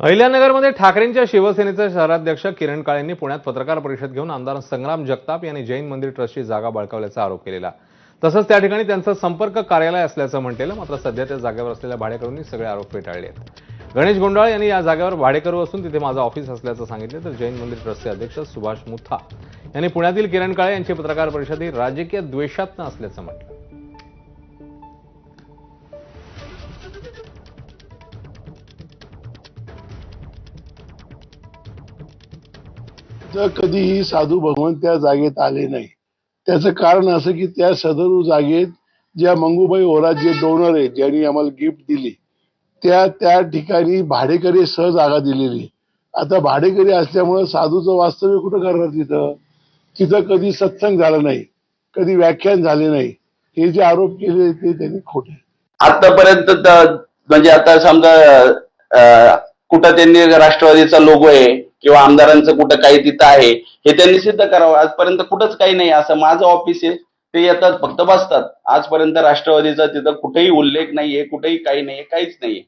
अहिल्यानगरमध्ये ठाकरेंच्या शिवसेनेचे शहराध्यक्ष किरण काळेंनी पुण्यात पत्रकार परिषद घेऊन आमदार संग्राम जगताप यांनी जैन मंदिर ट्रस्टची जागा बळकावल्याचा आरोप केलेला. तसंच त्या ठिकाणी त्यांचं संपर्क कार्यालय असल्याचं म्हटलेलं मात्र सध्या त्या जागेवर असलेल्या भाडेकरूंनी सगळे आरोप फेटाळले आहेत. गणेश गोंडाळ यांनी या जागेवर भाडेकरू असून तिथे माझं ऑफिस असल्याचं सांगितलं तर जैन मंदिर ट्रस्टचे अध्यक्ष सुभाष मुथा यांनी पुण्यातील किरण काळे यांची पत्रकार परिषद ही राजकीय द्वेषातनं असल्याचं म्हटलं. तर कधीही साधू भगवान त्या जागेत आले नाही. त्याचं कारण असं की त्या सदरू जागेत ज्या मंगूबाई ओरात जे डोनर आहेत ज्यांनी आम्हाला गिफ्ट दिली त्या त्या ठिकाणी भाडेकरी सह जागा दिलेली. आता भाडेकरी असल्यामुळे साधूचं वास्तव्य कुठं करणार तिथं? तिथं कधी सत्संग झाला नाही कधी व्याख्यान झाले नाही. हे जे आरोप केले ते त्यांनी खोटे. आतापर्यंत म्हणजे आता समजा कुठं त्यांनी राष्ट्रवादीचा लोगो आहे किंवा आमदारांचं कुठं काही तिथं आहे हे त्यांनी सिद्ध करावं. आजपर्यंत कुठंच काही नाही. असं माझं ऑफिस आहे. ते येतात फक्त बसतात. आजपर्यंत राष्ट्रवादीचा तिथं कुठेही उल्लेख नाहीये कुठेही काही नाहीये काहीच नाहीये.